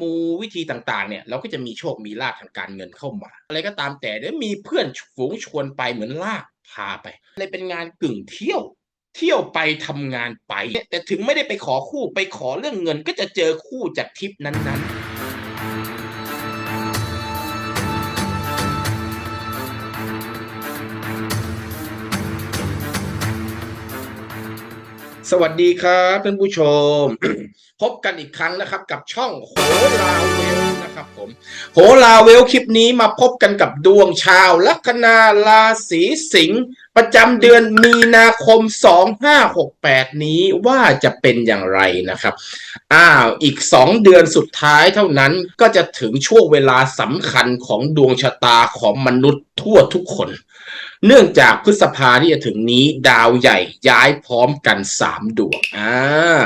มูวิธีต่างๆ เนี่ยเราก็จะมีโชคมีลาภทางการเงินเข้ามา อะไรก็ตามแต่เดี๋ยวมีเพื่อนฝูงชวนไปเหมือนลากพาไปเลยเป็นงานกึ่งเที่ยว เที่ยวไปทำงานไป แต่ถึงไม่ได้ไปขอคู่ไปขอเรื่องเงินก็จะเจอคู่จากทริปนั้นๆ สวัสดีครับท่านผู้ชม พบกันอีกครั้งนะครับกับช่องโหราเวล นะครับผมโหราเวลคลิปนี้มาพบกันกับดวงชาวลัคนาราศีสิงห์ประจำเดือนมีนาคม 2568 นี้ว่าจะเป็นอย่างไรนะครับอ้าวอีก 2 เดือนสุดท้ายเท่านั้นก็จะถึงช่วงเวลาสำคัญของดวงชะตาของมนุษย์ทั่วทุกคน เนื่องจากพฤษภาที่จะถึงนี้ดาวใหญ่ย้ายพร้อมกันสามดวงอ่า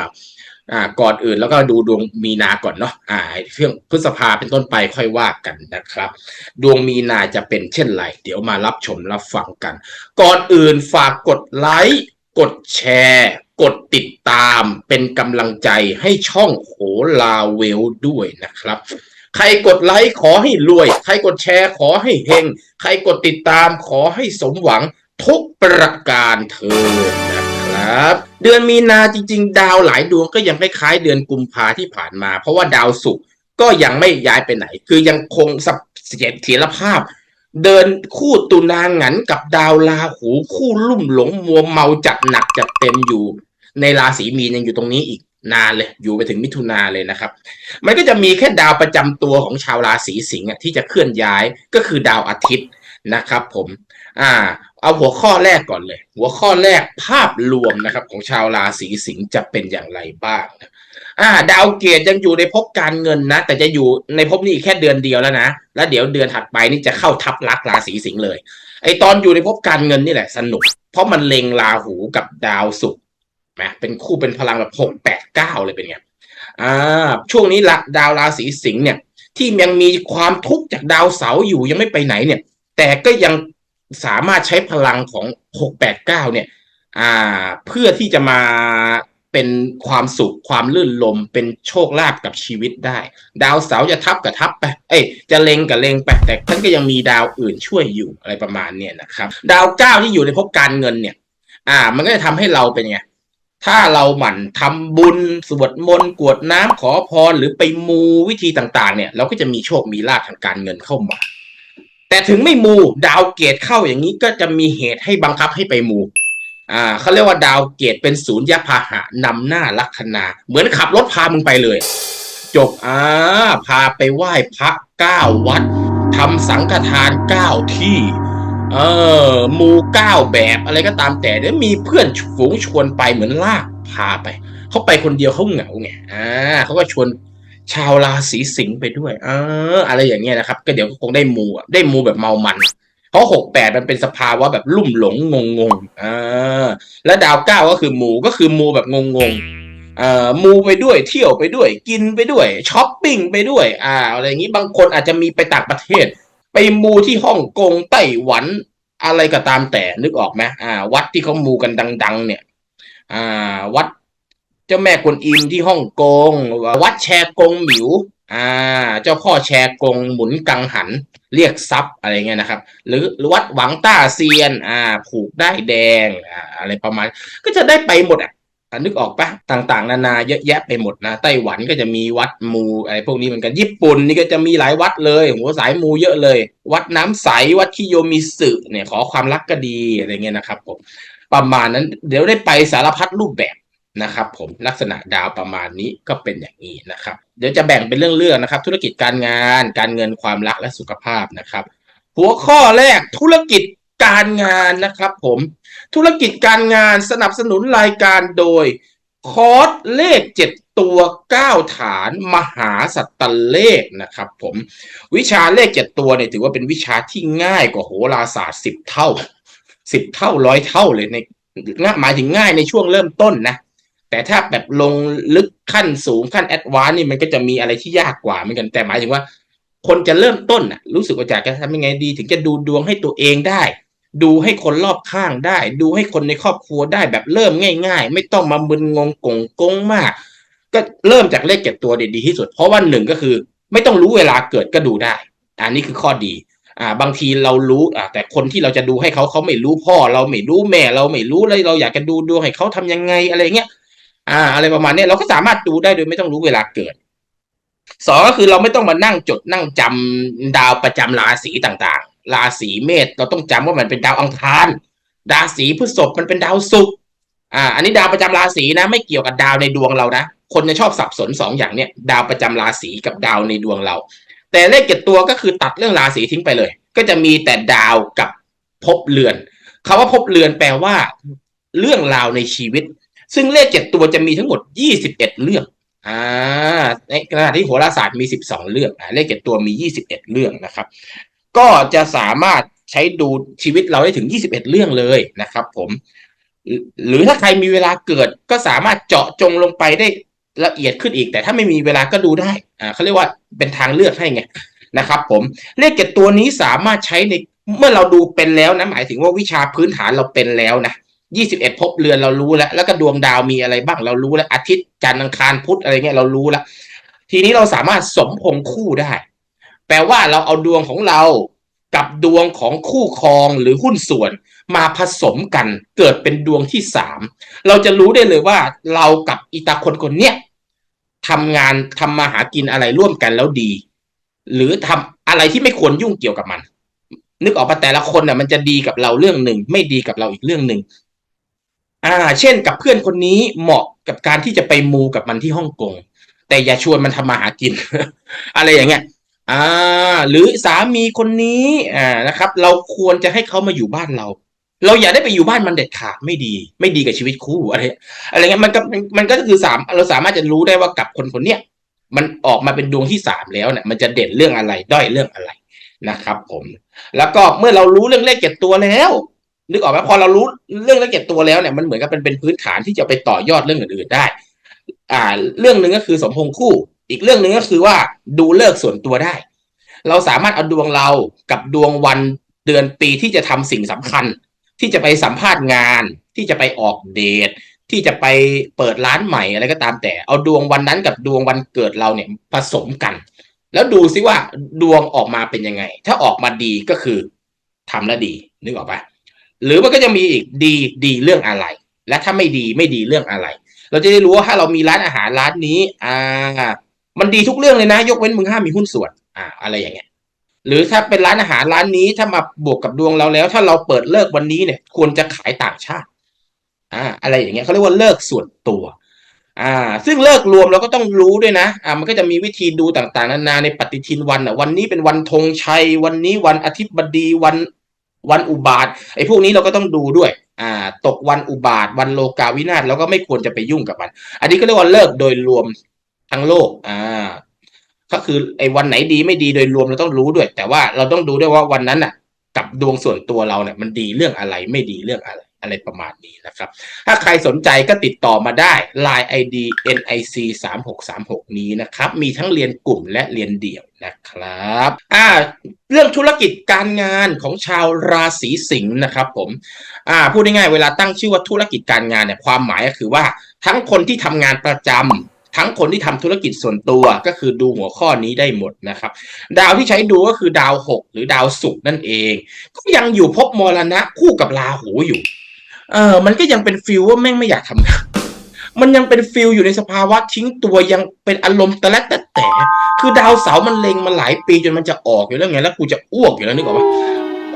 อ่าก่อนอื่นแล้วก็ดูดวงมีนาก่อนเนาะอ่าเรื่องพฤษภาเป็นต้นไปค่อยว่ากันนะครับ ดวงมีนาจะเป็นเช่นไร เดี๋ยวมารับชมรับฟังกัน ก่อนอื่นฝากกดไลค์กดแชร์กดติดตามเป็นกำลังใจให้ช่องโหลาเวลด้วยนะครับ ใครกดไลค์ขอให้รวย ใครกดแชร์ขอให้เฮง ใครกดติดตามขอให้สมหวังทุกประการเถิดนะ เดือนมีนาจริง ๆ ดาวหลายดวงก็ยังคล้ายๆเดือนกุมภาที่ผ่านมา เพราะว่าดาวศุกร์ก็ยังไม่ย้ายไปไหน คือยังคงสับเสถียรภาพ เดินคู่ตุนางหันกับดาวราหูคู่ลุ่มหลงมัวเมาจัดหนักจัดเต็มอยู่ ในราศีมีนยังอยู่ตรงนี้อีกนานเลยอยู่ไปถึงมิถุนาเลยนะครับ มันก็จะมีแค่ดาวประจำตัวของชาวราศีสิงห์ที่จะเคลื่อนย้ายก็คือดาวอาทิตย์นะครับ ผม อ่า เอาหัวข้อแรกก่อนเลย หัวข้อแรกภาพรวมนะครับ ของชาวราศีสิงห์จะเป็นอย่างไรบ้างนะอ่า ดาวเกตยังอยู่ในภพการเงินนะ แต่จะอยู่ในภพนี้แค่เดือนเดียวแล้วนะ แล้วเดี๋ยวเดือนถัดไปนี่จะเข้าทับลักราศีสิงห์เลย ไอตอนอยู่ในภพการเงินนี่แหละสนุก เพราะมันเล็งราหูกับดาวศุกร์นะเป็นคู่เป็นพลังแบบหกแปดเก้าเลยเป็นไงอ่า ช่วงนี้ละดาวราศีสิงห์เนี่ย ที่ยังมีความทุกข์จากดาวเสาร์อยู่ยังไม่ไปไหนเนี่ย แต่ก็ยัง สามารถใช้พลังของหกแปดเก้าเนี่ย อ่า เพื่อที่จะมาเป็นความสุขความลื่นลมเป็นโชคลาภกับชีวิตได้ ดาวเสาร์จะทับกับทับไป เอ้ยจะเลงกับเลงไปแต่ท่านก็ยังมีดาวอื่นช่วยอยู่อะไรประมาณเนี่ยนะครับ ดาวเก้าที่อยู่ในภพการเงินเนี่ย อ่า มันก็จะทำให้เราเป็นไงถ้าเราหมั่นทำบุญสวดมนต์กวดน้ำขอพรหรือไปมูวิธีต่าง ๆ เนี่ย เราก็จะมีโชคมีลาภทางการเงินเข้ามา แต่ถึงไม่มูดาวเกตเข้าอย่างนี้ก็จะมีเหตุให้บังคับให้ไปมูอ่าเขาเรียกว่าดาวเกตเป็นศูนย์ยพาหะนำหน้าลัคนา เหมือนขับรถพามึงไปเลย จบอ่าพาไปไหว้พระเก้าวัดทำสังฆทานเก้าที่เออมูเก้าแบบอะไรก็ตามแต่เดี๋ยวมีเพื่อนฝูงชวนไปเหมือนลากพาไป เขาไปคนเดียวเขาเหงาไงอ่าเขาก็ชวน ชาวราศีสิงห์ไปด้วย เออ อะไรอย่างเงี้ยนะครับ ก็เดี๋ยวคงได้มูอะได้มูแบบเมามัน เพราะหกแปดมันเป็นสภาวะแบบลุ่มหลงงงงๆอ่าและดาวเก้าก็คือมูก็คือมูแบบงงงเอ่อมูไปด้วยเที่ยวไปด้วย กินไปด้วยช้อปปิ้งไปด้วย อ่า อะไรอย่างนี้บางคนอาจจะมีไปต่างประเทศ ไปมูที่ฮ่องกงไต้หวัน อะไรก็ตามแต่นึกออกไหมอ่า วัดที่เขามูกันดัง ๆ เนี่ย อ่า วัด เจ้าแม่กวนอิมที่ฮ่องกง วัดแชกงหมิว อ่า เจ้าพ่อแชกงหมุนกังหัน เรียกทรัพย์อะไรเงี้ยนะครับ หรือวัดหวังต้าเซียน อ่า ผูกได้แดง อ่า อะไรประมาณ ก็จะได้ไปหมดอะนึกออกปะต่างๆ นานาเยอะแยะไปหมดนะไต้หวันก็จะมีวัดมูอะไรพวกนี้เหมือนกันญี่ปุ่นนี่ก็จะมีหลายวัดเลยหัวสายมูเยอะเลย วัดน้ำใสวัดคิโยมิสึเนี่ยขอความรักก็ดีอะไรเงี้ยนะครับผมประมาณนั้นเดี๋ยวได้ไปสารพัดรูปแบบ นะครับผมลักษณะดาวประมาณนี้ก็เป็นอย่างนี้นะครับ เดี๋ยวจะแบ่งเป็นเรื่องๆนะครับ ธุรกิจการงาน การเงินความรักและสุขภาพนะครับ หัวข้อแรกธุรกิจการงานนะครับผมธุรกิจการงานสนับสนุนรายการโดยคอร์สเลขเจ็ดตัวเก้าฐานมหาสัตตเลขนะครับผมวิชาเลขเจ็ดตัวเนี่ยถือว่าเป็นวิชาที่ง่ายกว่าโหราศาสตร์สิบเท่าสิบเท่าร้อยเท่าเลยในหมายถึงง่ายในช่วงเริ่มต้นนะ แต่ถ้าแบบลงลึกขั้นสูงขั้นแอดวานซ์นี่มันก็จะมีอะไรที่ยากกว่าเหมือนกันแต่หมายถึงว่า คนจะเริ่มต้นน่ะ รู้สึกว่าอยากจะทำยังไงดี ถึงจะดูดวงให้ตัวเองได้ ดูให้คนรอบข้างได้ ดูให้คนในครอบครัวได้แบบเริ่มง่าย ๆ ไม่ต้องมามึนงงกงกงมาก ก็เริ่มจากเลขเจ็ดตัวเด่นดีที่สุด เพราะว่าหนึ่งก็คือ ไม่ต้องรู้เวลาเกิดก็ดูได้ อันนี้คือข้อดีอ่าบางทีเรารู้อ่าแต่คนที่เราจะดูให้เขาเขาไม่รู้พ่อ เราไม่รู้แม่เราไม่รู้เลยเราอยากจะดูดวงให้เขาทำยังไงอะไรเงี้ย อ่า อะไรประมาณนี้เราก็สามารถดูได้โดยไม่ต้องรู้เวลาเกิดสองก็คือเราไม่ต้องมานั่งจดนั่งจำดาวประจำราศีต่างๆ ราศีเมษเราต้องจำว่ามันเป็นดาวอังคารดาศีพฤษภมันเป็นดาวศุกร์อ่า อันนี้ดาวประจำราศีนะ ไม่เกี่ยวกับดาวในดวงเรานะคนจะชอบสับสนสองอย่างเนี้ยดาวประจำราศีกับดาวในดวงเรา แต่เลขเจ็ดตัวก็คือตัดเรื่องราศีทิ้งไปเลย ก็จะมีแต่ดาวกับภพเรือนคาว่าภพเรือนแปลว่า เรื่องราวในชีวิต ซึ่งเลขเจ็ดตัวจะมีทั้งหมดยี่สิบเอ็ดเรื่องอ่าในขณะที่โหราศาสตร์มีสิบสองเรื่องอ่าเลขเจ็ดตัวมียี่สิบเอ็ดเรื่องนะครับ ก็จะสามารถใช้ดูชีวิตเราได้ถึงยี่สิบเอ็ดเรื่องเลยนะครับ ผม หรือถ้าใครมีเวลาเกิดก็สามารถเจาะจงลงไปได้ละเอียดขึ้นอีก แต่ถ้าไม่มีเวลาก็ดูได้อ่าเขาเรียกว่าเป็นทางเลือกให้ไงนะครับผมเลขเจ็ดตัวนี้สามารถใช้ในเมื่อเราดูเป็นแล้วนะหมายถึงว่าวิชาพื้นฐานเราเป็นแล้วนะ ยี่สิบเอ็ดภพเรือนเรารู้แล้ว แล้วก็ดวงดาวมีอะไรบ้างเรารู้แล้ว อาทิตย์จันทร์อังคารพุธอะไรเงี้ยเรารู้แล้ว ทีนี้เราสามารถสมพงคู่ได้ แปลว่าเราเอาดวงของเรากับดวงของคู่ครองหรือหุ้นส่วน มาผสมกันเกิดเป็นดวงที่สามเราจะรู้ได้เลยว่าเรากับอีตาคนคนเนี้ยทำงานทำมาหากินอะไรร่วมกันแล้วดี หรือทำอะไรที่ไม่ควรยุ่งเกี่ยวกับมัน นึกออกปะแต่ละคนน่ะมันจะดีกับเราเรื่องหนึ่ง ไม่ดีกับเราอีกเรื่องหนึ่ง อ่า เช่นกับเพื่อนคนนี้เหมาะกับการที่จะไปมูกับมันที่ฮ่องกง แต่อย่าชวนมันทำมาหากิน อะไรอย่างเงี้ยอ่า หรือสามีคนนี้อ่านะครับ เราควรจะให้เขามาอยู่บ้านเรา เราอย่าได้ไปอยู่บ้านมันเด็ดขาดไม่ดี ไม่ดีกับชีวิตคู่อะไร อะไรเงี้ยมันก็มันก็คือสามเราสามารถจะรู้ได้ว่ากับคนคนเนี้ยมันออกมาเป็นดวงที่สามแล้วเนี่ยมันจะเด่นเรื่องอะไรด้อยเรื่องอะไรนะครับ ผม แล้วก็เมื่อเรารู้เรื่องเลขเจ็ดตัวแล้ว นึกออกไหมพอเรารู้เรื่องลขเจ็ดตัวแล้วเนี่ยมันเหมือนกับเป็นเป็นพื้นฐานที่จะไปต่อยอดเรื่องอื่นๆได้ อ่า เรื่องหนึ่งก็คือสมพงษ์คู่ อีกเรื่องหนึ่งก็คือว่าดูเลิกส่วนตัวได้ เราสามารถเอาดวงเรากับดวงวันเดือนปีที่จะทำสิ่งสำคัญ ที่จะไปสัมภาษณ์งาน ที่จะไปออกเดทที่จะไปเปิดร้านใหม่อะไรก็ตามแต่ เอาดวงวันนั้นกับดวงวันเกิดเราเนี่ยผสมกัน แล้วดูซิว่าดวงออกมาเป็นยังไง ถ้าออกมาดีก็คือทำแล้วดีนึกออกปะ หรือมันก็จะมีอีกดีดีเรื่องอะไร และถ้าไม่ดีไม่ดีเรื่องอะไร เราจะได้รู้ว่าถ้าเรามีร้านอาหารร้านนี้ อ่า มันดีทุกเรื่องเลยนะ ยกเว้นมึงห้ามมีหุ้นส่วน อ่า อะไรอย่างเงี้ย หรือถ้าเป็นร้านอาหารร้านนี้ถ้ามาบวกกับดวงเราแล้ว ถ้าเราเปิดเลิกวันนี้เนี่ย ควรจะขายต่างชาติ อ่า อะไรอย่างเงี้ยเขาเรียกว่าเลิกส่วนตัว อ่า ซึ่งเลิกรวมเราก็ต้องรู้ด้วยนะ อ่า มันก็จะมีวิธีดูต่างๆ นานาในปฏิทินวันอะ วันนี้เป็นวันธงชัย วันนี้วันอาทิตย์บดีวัน วันอุบาทไอ้พวกนี้เราก็ต้องดูด้วยอ่าตกวันอุบาท วันโลกาวินาศเราก็ไม่ควรจะไปยุ่งกับมัน อันนี้ก็เรียกว่าเลิกโดยรวมทั้งโลกอ่าก็คือไอ้วันไหนดีไม่ดีโดยรวมเราต้องรู้ด้วย แต่ว่าเราต้องดูด้วยว่าวันนั้นอะ กับดวงส่วนตัวเราเนี่ยมันดีเรื่องอะไรไม่ดีเรื่องอะไร อะไรประมาณนี้นะครับ ถ้าใครสนใจก็ติดต่อมาได้ Line ID NIC 3 6 3 6นี้นะครับ มีทั้งเรียนกลุ่มและเรียนเดี่ยวนะครับ อ่า เรื่องธุรกิจการงานของชาวราศีสิงห์นะครับผม อ่า พูดง่ายๆ เวลาตั้งชื่อว่าธุรกิจการงานเนี่ยความหมายก็คือว่าทั้งคนที่ทำงานประจำทั้งคนที่ทำธุรกิจส่วนตัวก็คือดูหัวข้อนี้ได้หมดนะครับ ดาวที่ใช้ดูก็คือดาวหกหรือดาวศุกร์นั่นเอง ก็ยังอยู่ภพมรณะคู่กับราหูอยู่ เออมันก็ยังเป็นฟิลว่าแม่งไม่อยากทำงานมันยังเป็นฟิลอยู่ในสภาวะทิ้งตัวยังเป็นอารมณ์ตะและแต่แต่ คือดาวเสาร์มันเล็งมาหลายปีจนมันจะออกอยู่แล้วไงแล้วกูจะอ้วกอยู่แล้วนึกออกปะ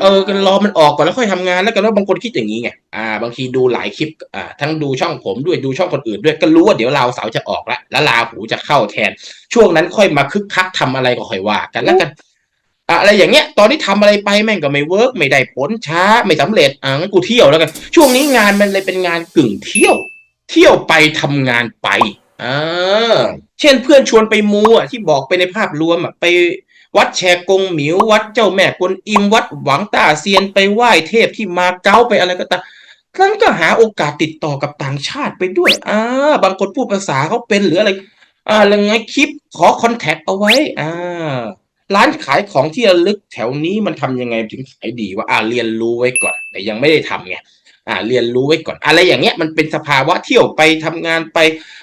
เออกันรอมันออกก่อนแล้วค่อยทำงานแล้วกันว่าบางคนคิดอย่างนี้ไงอ่า บางทีดูหลายคลิปอ่าทั้งดูช่องผมด้วยดูช่องคนอื่นด้วยก็รู้ว่าเดี๋ยวเราเสาร์จะออกล้วแล้วลาหูจะเข้าแทน ช่วงนั้นค่อยมาคึกคักทำอะไรก็ค่อยว่ากันแล้วกัน อะไรอย่างเงี้ย ตอนนี้ทำอะไรไปแม่งก็ไม่เวิร์กไม่ได้ผลช้าไม่สำเร็จอ่างั้นกูเที่ยวแล้วกัน ช่วงนี้งานมันเลยเป็นงานกึ่งเที่ยว เที่ยวไปทำงานไปอ่าเช่นเพื่อนชวนไปมูอะที่บอกไปในภาพรวมอะไปวัดแชกงหมิววัดเจ้าแม่กวนอิมวัดหวังต้าเซียนไปไหว้เทพที่มาเก๊าไปอะไรก็ตามท่านก็หาโอกาสติดต่อกับต่างชาติไปด้วยอ่าบางคนพูดภาษาเขาเป็นหรืออะไรอ่าแล้วไงคลิปขอคอนแทคเอาไว้อ่า ร้านขายของที่ระลึกแถวนี้มันทำยังไงถึงขายดีว่าอ่าเรียนรู้ไว้ก่อน แต่ยังไม่ได้ทำไงอ่าเรียนรู้ไว้ก่อน อะไรอย่างเงี้ยมันเป็นสภาวะเที่ยวไปทำงานไป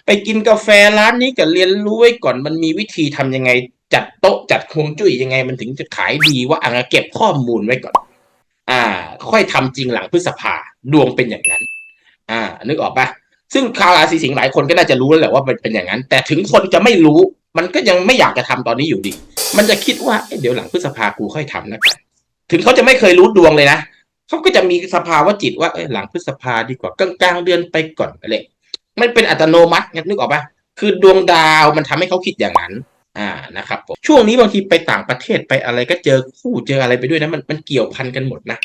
ไปกินกาแฟร้านนี้ก็เรียนรู้ไว้ก่อน มันมีวิธีทำยังไง จัดโต๊ะจัดควงจุ้ยยังไงมันถึงจะขายดีว่าอะเก็บข้อมูลไว้ก่อน อ่า ค่อยทำจริงหลังพฤษภาดวงเป็นอย่างนั้น อ่า นึกออกปะซึ่งชาวราศีสิงห์หลายคนก็น่าจะรู้แล้วแหละว่ามันเป็นอย่างนั้น แต่ถึงคนจะไม่รู้ มันก็ยังไม่อยากจะทำตอนนี้อยู่ดี มันจะคิดว่าเเดี๋ยวหลังพฤษภากูค่อยทำนะกันถึงเขาจะไม่เคยรู้ดวงเลยนะเขาก็จะมีสภาวะจิตว่าเอหลังพฤษภาดีกว่ากลางกลางเดือนไปก่อนอะไรมันเป็นอัตโนมัติไงนึกออกปะคือดวงดาวมันทำให้เขาคิดอย่างนั้น อ่านะครับผมช่วงนี้บางทีไปต่างประเทศไปอะไรก็เจอคู่เจออะไรไปด้วยนะมันมันเกี่ยวพันกันหมดนะ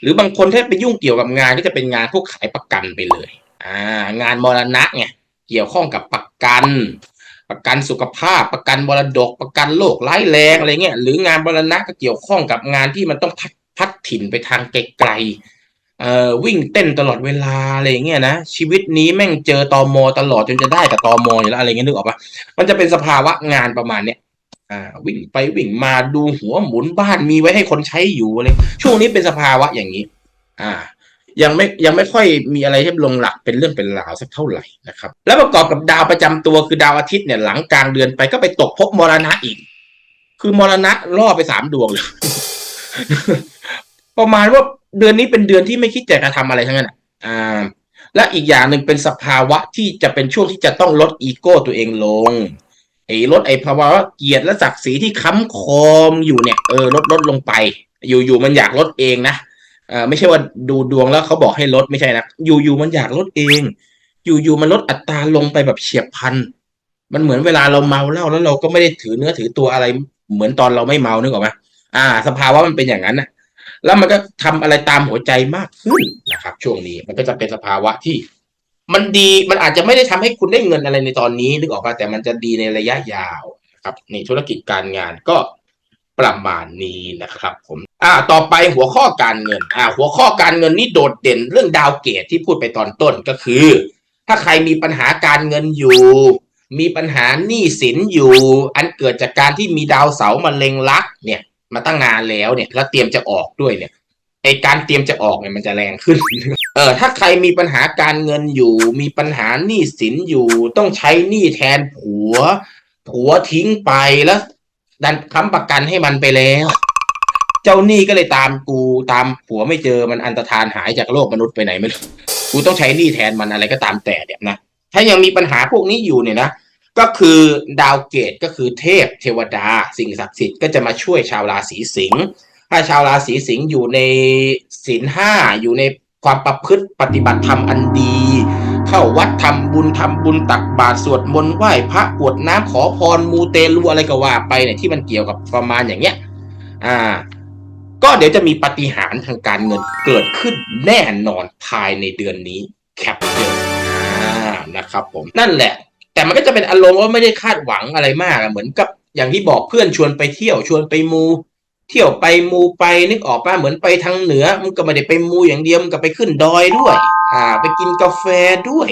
หรือบางคนถ้าไปยุ่งเกี่ยวกับงานก็จะเป็นงานพวกขายประกันไปเลย อ่างานมรณะไงเกี่ยวข้องกับประกัน ประกันสุขภาพ ประกันมรดก ประกันโรคร้ายแรงอะไรเงี้ยหรืองานมรณะก็เกี่ยวข้องกับงานที่มันต้องพัดพัดถิ่นไปทางไกลเอ่อวิ่งเต้นตลอดเวลาอะไรเงี้ยนะชีวิตนี้แม่งเจอตอมอตลอดจนจะได้แต่ตอมออยู่แล้วอะไรเงี้ยนึกออกปะมันจะเป็นสภาวะงานประมาณเนี้ยอ่าวิ่งไปวิ่งมาดูหัวหมุนบ้านมีไว้ให้คนใช้อยู่อะไรช่วงนี้เป็นสภาวะอย่างนี้ อ่า ยังไม่ยังไม่ค่อยมีอะไรที่ลงหลักเป็นเรื่องเป็นราวสักเท่าไหร่นะครับ แล้วประกอบกับดาวประจำตัวคือดาวอาทิตย์เนี่ยหลังกลางเดือนไปก็ไปตกภพมรณะอีก คือมรณะล่อไปสามดวงเลยประมาณว่าเดือนนี้เป็นเดือนที่ไม่คิดจะกระทำอะไรทั้งนั้นอะอ่า และอีกอย่างหนึ่งเป็นสภาวะที่จะเป็นช่วงที่จะต้องลดอีโก้ตัวเองลงไอ้ลดไอ้ภาวะเกียรติและศักดิ์ศรีที่ค้ำคอมอยู่เนี่ยเออลดลดลงไป อยู่อยู่มันอยากลดเองนะ ออไม่ใช่ว่าดูดวงแล้วเขาบอกให้ลดไม่ใช่นะอยู่อยู่มันอยากลดเอง อยู่อยู่มันลดอัตราลงไปแบบเฉียบพลันมันเหมือนเวลาเราเมาเหล้าแล้วเราก็ไม่ได้ถือเนื้อถือตัวอะไร เหมือนตอนเราไม่เมานึกออกไหมอ่า สภาวะมันเป็นอย่างนั้นนะแล้วมันก็ทำอะไรตามหัวใจมากขึ้นนะครับ ช่วงนี้มันก็จะเป็นสภาวะที่ มันดีมันอาจจะไม่ได้ทำให้คุณได้เงินอะไรในตอนนี้นึกออกป่ะแต่มันจะดีในระยะยาวนะครับในธุรกิจการงานก็ประมาณนี้นะครับ ผม อ่า ต่อไปหัวข้อการเงิน อ่า หัวข้อการเงินนี่โดดเด่นเรื่องดาวเกตที่พูดไปตอนต้นก็คือ ถ้าใครมีปัญหาการเงินอยู่ มีปัญหาหนี้สินอยู่ อันเกิดจากการที่มีดาวเสามาเล็งลัก เนี่ย มาตั้งนานแล้วเนี่ย แล้วเตรียมจะออกด้วยเนี่ยไอการเตรียมจะออกเนี่ยมันจะแรงขึ้น เออ ถ้าใครมีปัญหาการเงินอยู่ มีปัญหาหนี้สินอยู่ ต้องใช้หนี้แทนผัว ผัวทิ้งไปแล้ว ดันค้ำประกันให้มันไปแล้ว เจ้าหนี้ก็เลยตามกูตามผัวไม่เจอมันอันตรธานหายจากโลกมนุษย์ไปไหนไม่รู้กูต้องใช้หนี้แทนมันอะไรก็ตามแต่เนี่ยนะถ้ายังมีปัญหาพวกนี้อยู่เนี่ยนะก็คือดาวเกตก็คือเทพเทวดา สิ่งศักดิ์สิทธิ์ก็จะมาช่วยชาวราศีสิงห์ถ้าชาวราศีสิงห์อยู่ในศีลห้าอยู่ในความประพฤติปฏิบัติธรรมอันดี เข้าวัดทำบุญทำบุญตักบาตรสวดมนต์ไหว้พระกวดน้ำขอพรมูเตลูอะไรก็ว่าไปเนี่ยที่มันเกี่ยวกับประมาณอย่างเงี้ยอ่า ก็เดี๋ยวจะมีปฏิหารทางการเงินเกิดขึ้นแน่นอนภายในเดือนนี้แคปเจอร์นะครับผมนั่นแหละ แต่มันก็จะเป็นอารมณ์ว่าไม่ได้คาดหวังอะไรมากเหมือนกับอย่างที่บอกเพื่อนชวนไปเที่ยวชวนไปมู เที่ยวไปมูไปนึกออกป่ะเหมือนไปทางเหนือมันก็ไม่ได้ไปมูอย่างเดียวมันก็ไปขึ้นดอยด้วย อ่า ไปกินกาแฟด้วย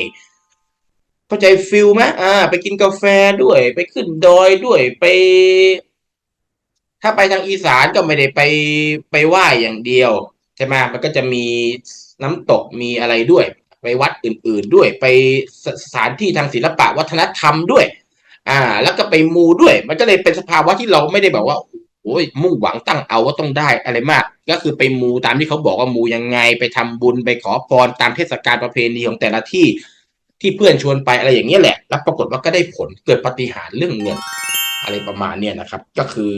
เข้าใจฟิลไหมอ่า ไปกินกาแฟด้วย ไปขึ้นดอยด้วยไป ถ้าไปทางอีสานก็ไม่ได้ไปไปไหว้อย่างเดียวใช่ไหมมันก็จะมีน้ำตกมีอะไรด้วย ไปวัดอื่น ๆด้วย ไปสสถานที่ทางศิลปะวัฒนธรรมด้วย อ่า แล้วก็ไปมูด้วย มันก็เลยเป็นสภาวะที่เราไม่ได้แบบว่าโอ้ยมุ่งหวังตั้งเอาว่าต้องได้อะไรมาก ก็คือไปมูตามที่เขาบอกว่ามูยังไง ไปทำบุญไปขอพรตามเทศกาลประเพณีของแต่ละที่ที่เพื่อนชวนไปอะไรอย่างเงี้ยแหละ แล้วปรากฏว่าก็ได้ผลเกิดปาฏิหารเรื่องเงิน อะไรประมาณเนี้ยนะครับ ก็คือ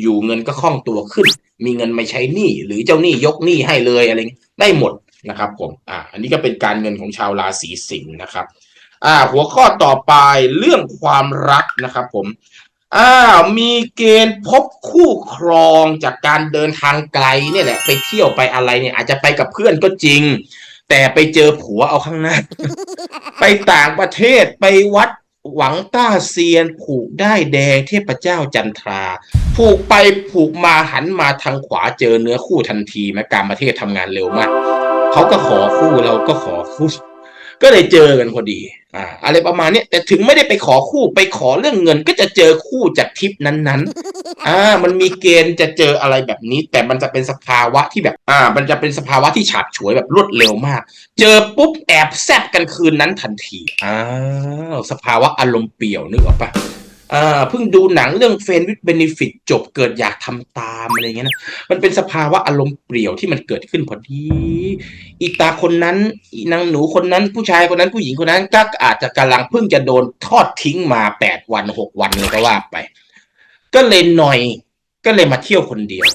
อยู่ๆเงินก็คล่องตัวขึ้น มีเงินไม่ใช้หนี้หรือเจ้าหนี้ยกหนี้ให้เลยอะไรเงี้ยได้หมดนะครับผมอ่าอันนี้ก็เป็นการเงินของชาวราศีสิงห์นะครับอ่าหัวข้อต่อไปเรื่องความรักนะครับผมอ้าวมีเกณฑ์พบคู่ครองจากการเดินทางไกลเนี่ยแหละ ไปเที่ยวไปอะไรเนี่ยอาจจะไปกับเพื่อนก็จริง แต่ไปเจอผัวเอาข้างหน้า ไปต่างประเทศไปวัด หวังต้าเซียนผูกได้แดงเทพเจ้าจันทรา ผูกไปผูกมาหันมาทางขวาเจอเนื้อคู่ทันทีแม้การประเทศทำงานเร็วมาก เขาก็ขอคู่เราก็ขอคู่ ก็เลยเจอกันพอดีอ่าอะไรประมาณเนี้ยแต่ถึงไม่ได้ไปขอคู่ไปขอเรื่องเงิน ก็จะเจอคู่จากทริปนั้นๆอ่ามันมีเกณฑ์จะเจออะไรแบบนี้ แต่มันจะเป็นสภาวะที่แบบอ่า มันจะเป็นสภาวะที่ฉาบฉวยแบบรวดเร็วมาก เจอปุ๊บแอบแซบกันคืนนั้นทันทีอ้าวสภาวะอารมณ์เปรี่ยวนึกออกปะ อ่าเพิ่งดูหนังเรื่องเฟนวิ h เบนฟิตจบเกิดอยากทำตามอะไรเงี้ยนะมันเป็นสภาวะอารมณ์เปรี่ยวที่มันเกิดขึ้นพอดี อีตาคนนั้นอีนางหนูคนนั้นผู้ชายคนนั้นผู้หญิงคนนั้นก็อาจจะกำลังเพิ่งจะโดนทอดทิ้งมาแปดวันหกวันเลยก็ว่าไป ก็เลยหน่อย ก็เลยมาเที่ยวคนเดียว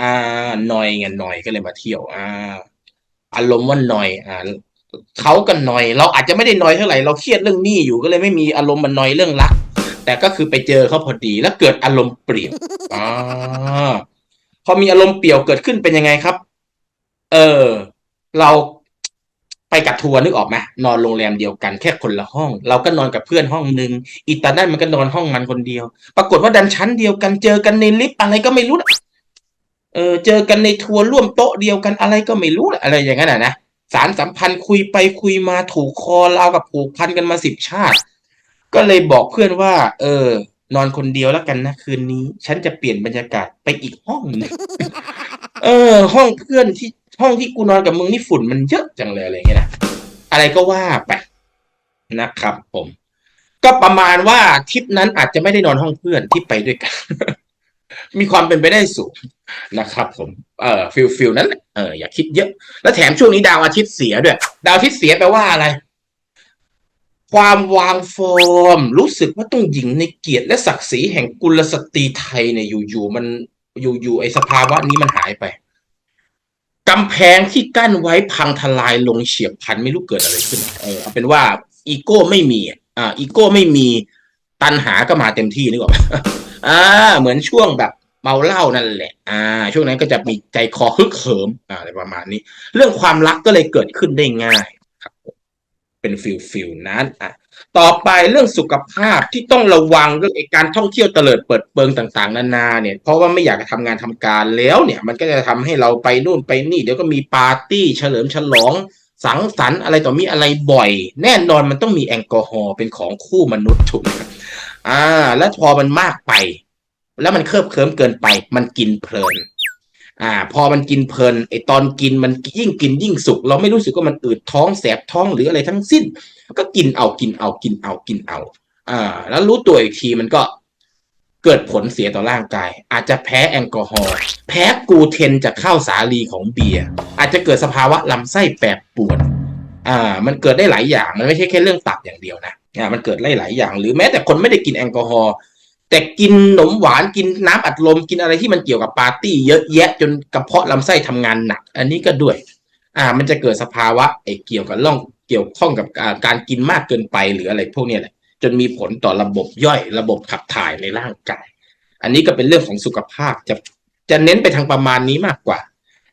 อ่าหน่อยไงหน่อยก็เลยมาเที่ยว อ่า อารมณ์ว่าหน่อย อ่าเขากันหน่อย เราอาจจะไม่ได้หน่อยเท่าไหร่เราเครียดเรื่องหนี้อยู่ก็เลยไม่มีอารมณ์มันหน่อยเรื่องรัก แต่ก็คือไปเจอเขาพอดีแล้วเกิดอารมณ์เปลี่ยวอ่าพอมีอารมณ์เปลี่ยวเกิดขึ้นเป็นยังไงครับ เออ เราไปกับทัวร์นึกออกไหมนอนโรงแรมเดียวกันแค่คนละห้อง เราก็นอนกับเพื่อนห้องหนึ่งอีตานั่นมันก็นอนห้องมันคนเดียว ปรากฏว่าดันชั้นเดียวกันเจอกันในลิฟต์อะไรก็ไม่รู้นะเออ เจอกันในทัวร์ร่วมโต๊ะเดียวกันอะไรก็ไม่รู้แหละอะไรอย่างนั้นนะนะสารสัมพันธ์คุยไปคุยมาถูกคอเรากับผูกพันกันมาสิบชาติ ก็เลยบอกเพื่อนว่า เออ นอนคนเดียวแล้วกันนะคืนนี้ ฉันจะเปลี่ยนบรรยากาศไปอีกห้องหนึงเออ ห้องเพื่อนที่ห้องที่กูนอนกับมึงนี่ฝุ่นมันเยอะจังเลยอะไรเงี้ยนะอะไรก็ว่าไปนะครับ ผม ก็ประมาณว่าทริปนั้นอาจจะไม่ได้นอนห้องเพื่อนที่ไปด้วยกัน มีความเป็นไปได้สูงนะครับ ผมเออฟิลฟิลนั้นแหละเอออย่าคิดเยอะ แล้วแถมช่วงนี้ดาวอาทิตย์เสียด้วย ดาวอาทิตย์เสียแปลว่าอะไร ความวางฟอร์ม รู้สึกว่าต้องหญิงในเกียรติและศักดิ์ศรีแห่งกุลสตรีไทยเนี่ยอยู่ๆมันอยู่ๆไอสภาวะนี้มันหายไปกำแพงที่กั้นไว้พังทลายลงเฉียบพลันไม่รู้เกิดอะไรขึ้นเออเอาเป็นว่าอีโก้ไม่มีอ่าอีโก้ไม่มีตันหาก็มาเต็มที่นึกออกไหมอ่า เหมือนช่วงแบบเมาเหล้านั่นแหละ อ่า ช่วงนั้นก็จะมีใจคอฮึกเหิม อ่าอะไรประมาณนี้ เรื่องความรักก็เลยเกิดขึ้นได้ง่าย เป็นฟิลฟิลนั้นอะต่อไปเรื่องสุขภาพที่ต้องระวังเรื่องไอ้การท่องเที่ยวเตลิดเปิดเปิงต่าง ๆ นานาเนี่ยเพราะว่าไม่อยากจะทำงานทำการแล้วเนี่ย มันก็จะทำให้เราไปนู่นไปนี่ เดี๋ยวก็มีปาร์ตี้เฉลิมฉลอง สังสรรค์อะไรต่อมีอะไรบ่อย แน่นอนมันต้องมีแอลกอฮอล์เป็นของคู่มนุษย์ถูกไหมครับอ่า แล้วพอมันมากไป แล้วมันเคลิบเคลิ้มเกินไป มันกินเพลิน อ่า พอมันกินเพลินไอตอนกินมันยิ่งกินยิ่งสุก เราไม่รู้สึกว่ามันอืดท้องแสบท้องหรืออะไรทั้งสิ้น ก็กินเอากินเอากินเอากินเอา อ่า แล้วรู้ตัวอีกทีมันก็เกิดผลเสียต่อร่างกาย อาจจะแพ้แอลกอฮอล์แพ้กูเทนจากข้าวสาลีของเบียร์อาจจะเกิดสภาวะลำไส้แปรปรวนอ่า มันเกิดได้หลายอย่างมันไม่ใช่แค่เรื่องตับอย่างเดียวนะอ่ามันเกิดได้หลายอย่าง หรือแม้แต่คนไม่ได้กินแอลกอฮอล์ แต่กินขนมหวานกินน้ำอัดลมกินอะไรที่มันเกี่ยวกับปาร์ตี้เยอะแยะจนกระเพาะลำไส้ทำงานหนัก อันนี้ก็ด้วย อ่า มันจะเกิดสภาวะไอ้เกี่ยวกับร่องเกี่ยวข้องกับการกินมากเกินไปหรืออะไรพวกนี้แหละจนมีผลต่อระบบย่อยระบบขับถ่ายในร่างกาย อันนี้ก็เป็นเรื่องของสุขภาพจะจะเน้นไปทางประมาณนี้มากกว่า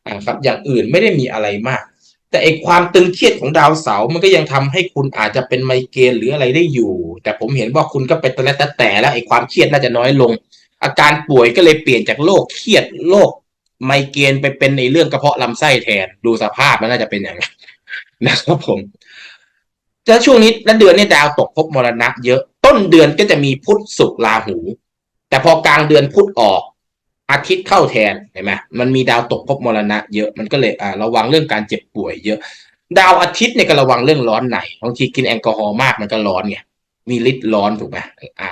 อ่าครับ อย่างอื่นไม่ได้มีอะไรมาก แต่ไอความตึงเครียดของดาวเสาร์มันก็ยังทำให้คุณอาจจะเป็นไมเกรนหรืออะไรได้อยู่ แต่ผมเห็นว่าคุณก็เป็นตะและตะแต่แล้วไอความเครียดน่าจะน้อยลง อาการป่วยก็เลยเปลี่ยนจากโรคเครียดโรคไมเกรนไปเป็นในเรื่องกระเพาะลำไส้แทนดูสภาพมันน่าจะเป็นอย่างนั้นนะครับผมแล้วช่วงนี้และเดือนนี้ดาวตกภพมรณะเยอะต้นเดือนก็จะมีพุธศุกร์ราหู แต่พอกลางเดือนพุธออก อาทิตย์เข้าแทนเห็นไหมมันมีดาวตกภพมรณะเยอะมันก็เลยอ่าระวังเรื่องการเจ็บป่วยเยอะ ดาวอาทิตย์เนี่ยก็ระวังเรื่องร้อนในบางทีกินแอลกอฮอล์มากมันก็ร้อนไงมีฤทธิ์ร้อนถูกไหมอ่า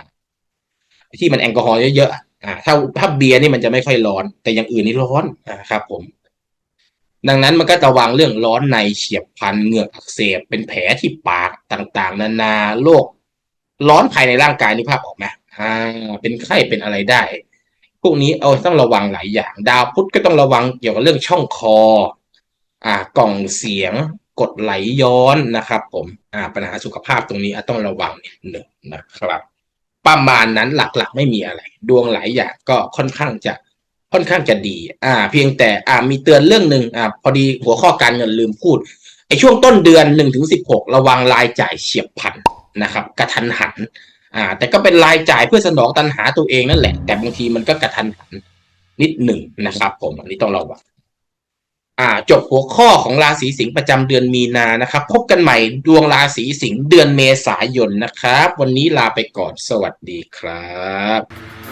ที่มันแอลกอฮอล์เยอะๆอ่า ถ้าถ้าเบียร์นี่มันจะไม่ค่อยร้อน แต่อย่างอื่นนี่ร้อนอ่าครับ ผม ดังนั้นมันก็ระวังเรื่องร้อนในเฉียบพลันเหงือกอักเสบเป็นแผลที่ปากต่างๆ นานาโรคร้อนภายในร่างกายนี่ภาพออกไหมอ่า เป็นไข้เป็นอะไรได้ พวกนี้เอาต้องระวังหลายอย่าง ดาวพุธก็ต้องระวังเกี่ยวกับเรื่องช่องคอ อ่ากล่องเสียงกดไหลย้อนนะครับผมอ่าปัญหาสุขภาพตรงนี้ต้องระวังนิดหนึ่งนะครับ ประมาณนั้นหลักๆ ไม่มีอะไร ดวงหลายอย่างก็ค่อนข้างจะค่อนข้างจะดี อ่า เพียงแต่อ่ามีเตือนเรื่องหนึ่งอ่าพอดีหัวข้อการเงินลืมพูดไอช่วงต้นเดือนหนึ่งถึงสิบหกระวังรายจ่ายเฉียบพลันนะครับ กระทันหัน อ่า แต่ก็เป็นรายจ่ายเพื่อสนองตันหาตัวเองนั่นแหละ แต่บางทีมันก็กระทันหันนิดหนึ่งนะครับผมอันนี้ต้องระวังอ่า จบหัวข้อของราศีสิงห์ประจำเดือนมีนานะครับ พบกันใหม่ดวงราศีสิงห์เดือนเมษายนนะครับ วันนี้ลาไปก่อนสวัสดีครับ